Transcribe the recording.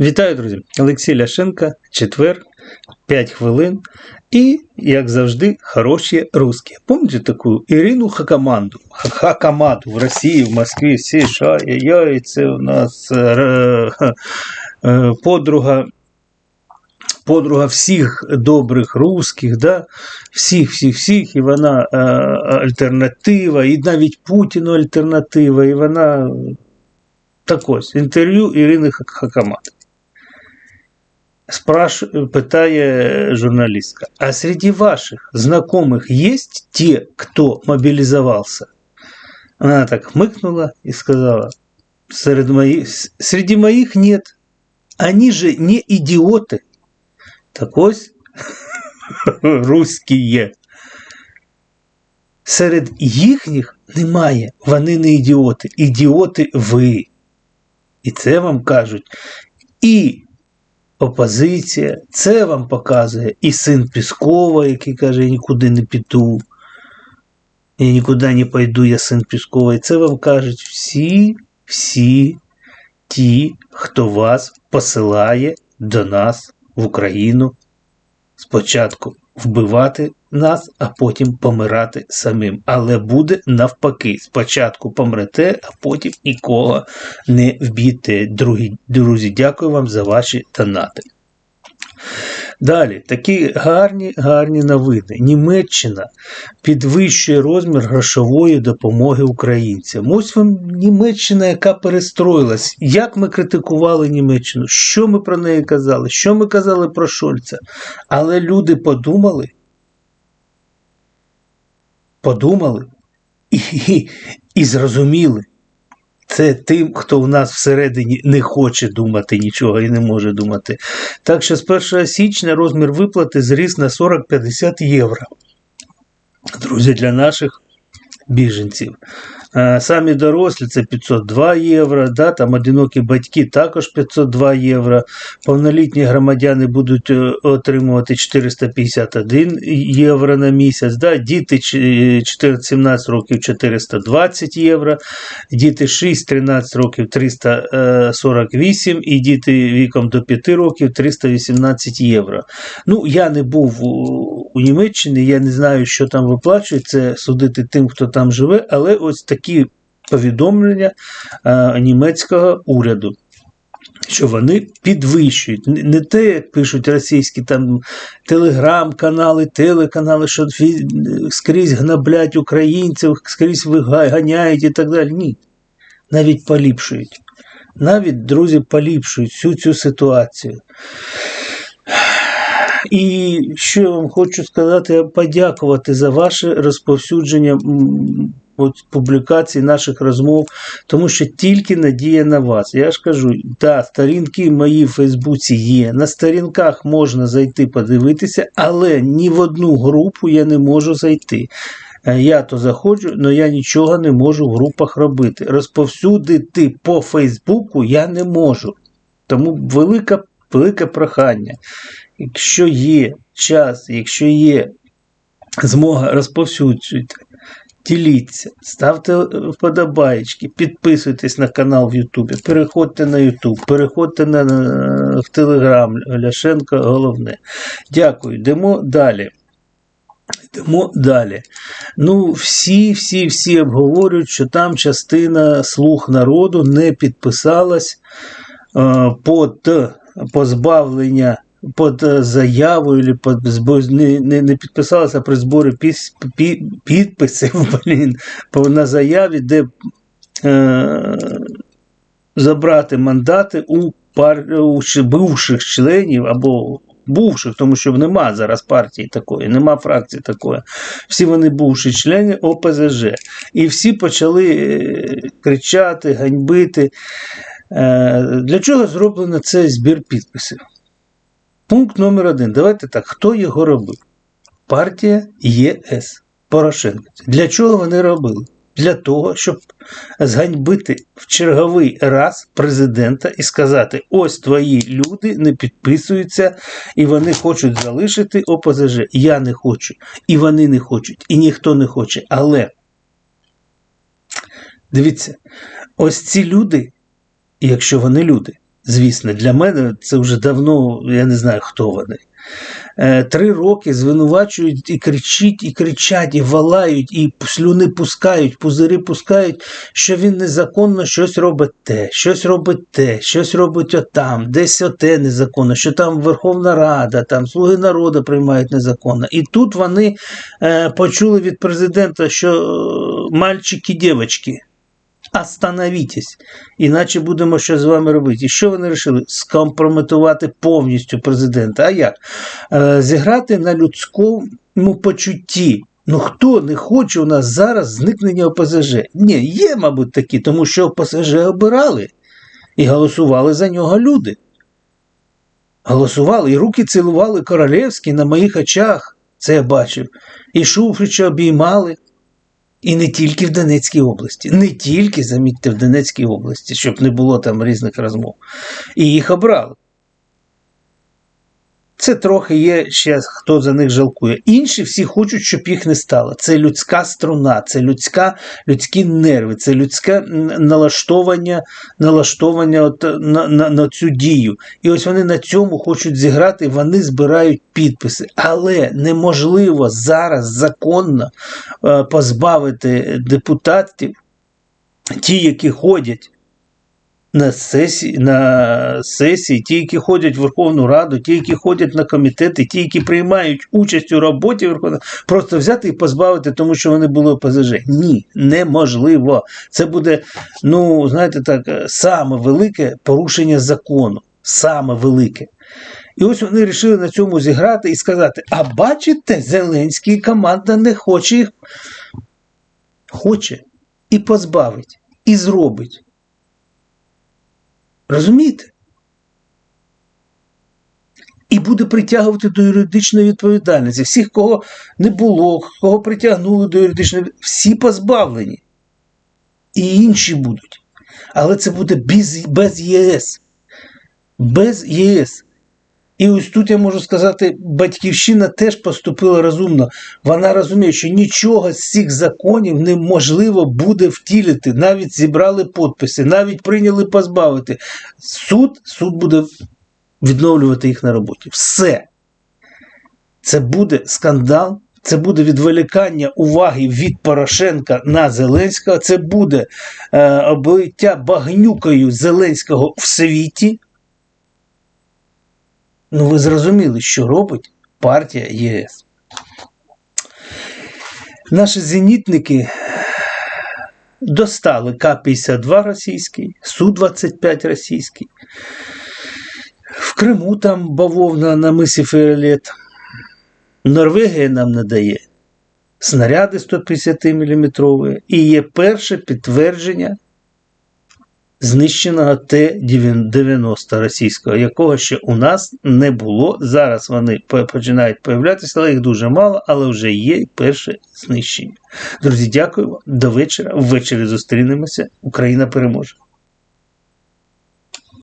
Вітаю, друзі! Олексій Ляшенко, четвер, 5 хвилин. І, як завжди, хороші русські. Помните таку Ірину Хакаманду? Хакамаду в Росії, в Москві, всі шає, яй, це у нас е, е, подруга. Подруга всіх добрих русських, да? всіх, всіх, всіх, і вона е, альтернатива, і навіть Путіну альтернатива, і вона так ось, інтерв'ю Ірини Хакамат. Спраш... Питає журналістка, а среди ваших знакомых есть те, кто мобилизовался? Она так хмыкнула и сказала, среди моих, среди моих нет. Они же не идиоты. Так ось руські є. Серед їхніх немає. Вони не ідіоти. Ідіоти ви. І це вам кажуть і опозиція, це вам показує і син Піскова, який каже, я нікуди не піду. Я нікуди не пойду, я син Піскова. І це вам кажуть всі, всі ті, хто вас посилає до нас в Україну спочатку вбивати нас, а потім помирати самим. Але буде навпаки. Спочатку помрете, а потім нікого не вб'єте. Друзі, дякую вам за ваші донати. Далі, такі гарні гарні новини. Німеччина підвищує розмір грошової допомоги українцям. Ось вам Німеччина, яка перестроїлась. Як ми критикували Німеччину? Що ми про неї казали? Що ми казали про Шольца? Але люди подумали, подумали і, і, і зрозуміли. Це тим, хто в нас всередині не хоче думати нічого і не може думати. Так що з 1 січня розмір виплати зріс на 40-50 євро. Друзі, для наших біженців. Самі дорослі це 502 євро, да, там одинокі батьки також 502 євро. Повнолітні громадяни будуть е, отримувати 451 євро на місяць. Да, Діти 14-17 років 420 євро, діти 6-13 років 348 і діти віком до 5 років 318 євро. Ну, Я не був у Німеччині, я не знаю, що там виплачують, це судити тим, хто там живе, але ось такі повідомлення а, німецького уряду. Що вони підвищують. Не те, як пишуть російські там телеграм-канали, телеканали, що скрізь гнаблять українців, скрізь виганяють і так далі. Ні. Навіть поліпшують. Навіть, друзі, поліпшують всю цю ситуацію. І що я вам хочу сказати, подякувати за ваше розповсюдження публікацій наших розмов, тому що тільки надія на вас. Я ж кажу, да, сторінки мої в Фейсбуці є. На сторінках можна зайти подивитися, але ні в одну групу я не можу зайти. Е, я то заходжу, але я нічого не можу в групах робити. Розповсюдити по Фейсбуку я не можу. Тому велика, велике прохання. Якщо є час, якщо є змога розповсюджуйте, діліться, ставте вподобайки, підписуйтесь на канал в Ютубі, переходьте на Ютуб, переходьте на, в Телеграм Ляшенко, головне. Дякую. Йдемо далі. Йдемо далі. Ну, всі, всі, всі обговорюють, що там частина слух народу не підписалась е, під позбавлення під заявою или під не, не, не підписалася при зборі піс, пі, підписів блін, на заяві, де е, забрати мандати у пар, у бувших членів або бувших, тому що нема зараз партії такої, нема фракції такої. Всі вони бувші члени ОПЗЖ. І всі почали е, кричати, ганьбити. Е, для чого зроблено цей збір підписів? Пункт номер один. Давайте так. Хто його робив? Партія ЄС Порошенко. Для чого вони робили? Для того, щоб зганьбити в черговий раз президента і сказати: ось твої люди не підписуються, і вони хочуть залишити ОПЗЖ. Я не хочу. І вони не хочуть, і ніхто не хоче. Але дивіться, ось ці люди, якщо вони люди, звісно, для мене це вже давно, я не знаю, хто вони. Е, Три роки звинувачують і кричать, і кричать, і валають, і слюни пускають, пузири пускають, що він незаконно щось робить те, щось робить те, щось робить отам, десь оте незаконно, що там Верховна Рада, там слуги народу приймають незаконно. І тут вони е, почули від президента, що е, мальчики, дівчатки, остановітесь, іначе будемо що з вами робити. І що вони вирішили? Скомпрометувати повністю президента. А як? Е, зіграти на людському почутті. Ну хто не хоче у нас зараз зникнення ОПЗЖ? Ні, є, мабуть, такі, тому що ОПЗЖ обирали і голосували за нього люди. Голосували і руки цілували королевські на моїх очах. Це я бачив. І Шуфрича обіймали. І не тільки в Донецькій області, не тільки, замітьте, в Донецькій області, щоб не було там різних розмов. І їх обрали. Це трохи є ще хто за них жалкує. Інші всі хочуть, щоб їх не стало. Це людська струна, це людська, людські нерви, це людське налаштовання, налаштовання от на, на, на цю дію. І ось вони на цьому хочуть зіграти, вони збирають підписи. Але неможливо зараз законно е, позбавити депутатів, ті, які ходять на сесії, на сесії, ті, які ходять в Верховну Раду, ті, які ходять на комітети, ті, які приймають участь у роботі Верховної Ради, просто взяти і позбавити, тому що вони були ОПЗЖ. Ні, неможливо. Це буде, ну, знаєте так, е, саме велике порушення закону. Саме велике. І ось вони вирішили на цьому зіграти і сказати: а бачите, Зеленський команда не хоче їх. Хоче і позбавить, і зробить. Розумієте? І буде притягувати до юридичної відповідальності. Всіх, кого не було, кого притягнули до юридичної всі позбавлені. І інші будуть. Але це буде без, без ЄС. Без ЄС. І ось тут я можу сказати, батьківщина теж поступила розумно. Вона розуміє, що нічого з цих законів неможливо буде втілити. Навіть зібрали підписи, навіть прийняли позбавити. Суд, суд буде відновлювати їх на роботі. Все. Це буде скандал. Це буде відволікання уваги від Порошенка на Зеленського. Це буде е, облиття багнюкою Зеленського в світі. Ну, ви зрозуміли, що робить партія ЄС. Наші зенітники достали К-52 російський, Су-25 російський. В Криму там бавовна на мисі Фіолет. Норвегія нам надає снаряди 150 мм. І є перше підтвердження знищеного Т-90 російського, якого ще у нас не було. Зараз вони починають появлятися, але їх дуже мало, але вже є перше знищення. Друзі, дякую вам. До вечора. Ввечері зустрінемося. Україна переможе.